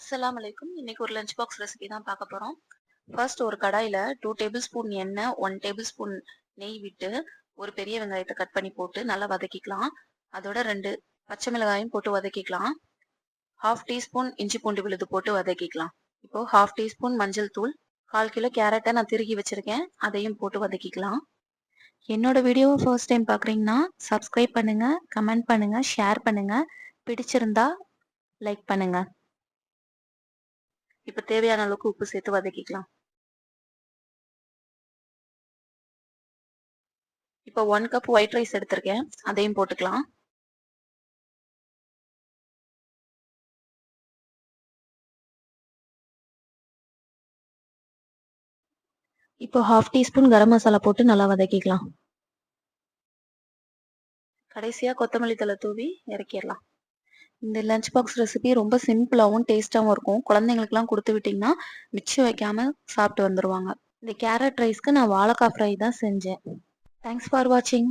அஸ்லாம் அலைக்கும். இன்னைக்கு ஒரு லஞ்ச் பாக்ஸ் ரெசிபி தான் பார்க்க போறோம். ஃபர்ஸ்ட் ஒரு கடாயில டூ டேபிள் ஸ்பூன் எண்ணெய் ஒன் டேபிள் ஸ்பூன் நெய் விட்டு ஒரு பெரிய வெங்காயத்தை கட் பண்ணி போட்டு நல்லா வதக்கிக்கலாம். அதோட ரெண்டு பச்சை மிளகாயும் போட்டு வதக்கிக்கலாம். ஹாஃப் டீஸ்பூன் இஞ்சி பூண்டு விழுது போட்டு வதக்கிக்கலாம். இப்போ ஹாஃப் டீஸ்பூன் மஞ்சள் தூள் கால் கிலோ கேரட்டை நான் திருகி வச்சிருக்கேன். அதையும் போட்டு வதக்கிக்கலாம். என்னோட வீடியோவை ஃபர்ஸ்ட் டைம் பார்க்குறீங்கன்னா சப்ஸ்கிரைப் பண்ணுங்க கமெண்ட் பண்ணுங்க ஷேர் பண்ணுங்க. பிடிச்சிருந்தா லைக் பண்ணுங்க. இப்ப தேவையான அளவுக்கு உப்பு சேர்த்து வதக்கிக்கலாம். இப்போ ஒன் கப் ஒயிட் ரைஸ் எடுத்திருக்கேன். அதையும் போட்டுக்கலாம். இப்போ ஹாஃப் டீஸ்பூன் கரம் மசாலா போட்டு நல்லா வதக்கிக்கலாம். கடைசியா கொத்தமல்லி தலை தூவி இறக்கிடலாம். இந்த லஞ்ச் பாக்ஸ் ரெசிபி ரொம்ப சிம்பிளாகவும் டேஸ்டாகவும் இருக்கும். குழந்தைங்களுக்குலாம் கொடுத்து விட்டிங்கன்னா மிச்சம் வைக்காம சாப்பிட்டு வந்துடுவாங்க இந்த கேரட் ரைஸ்க்கு நான் வாழைக்காய் ஃப்ரை தான் செஞ்சேன். தேங்க்ஸ் ஃபார் வாட்சிங்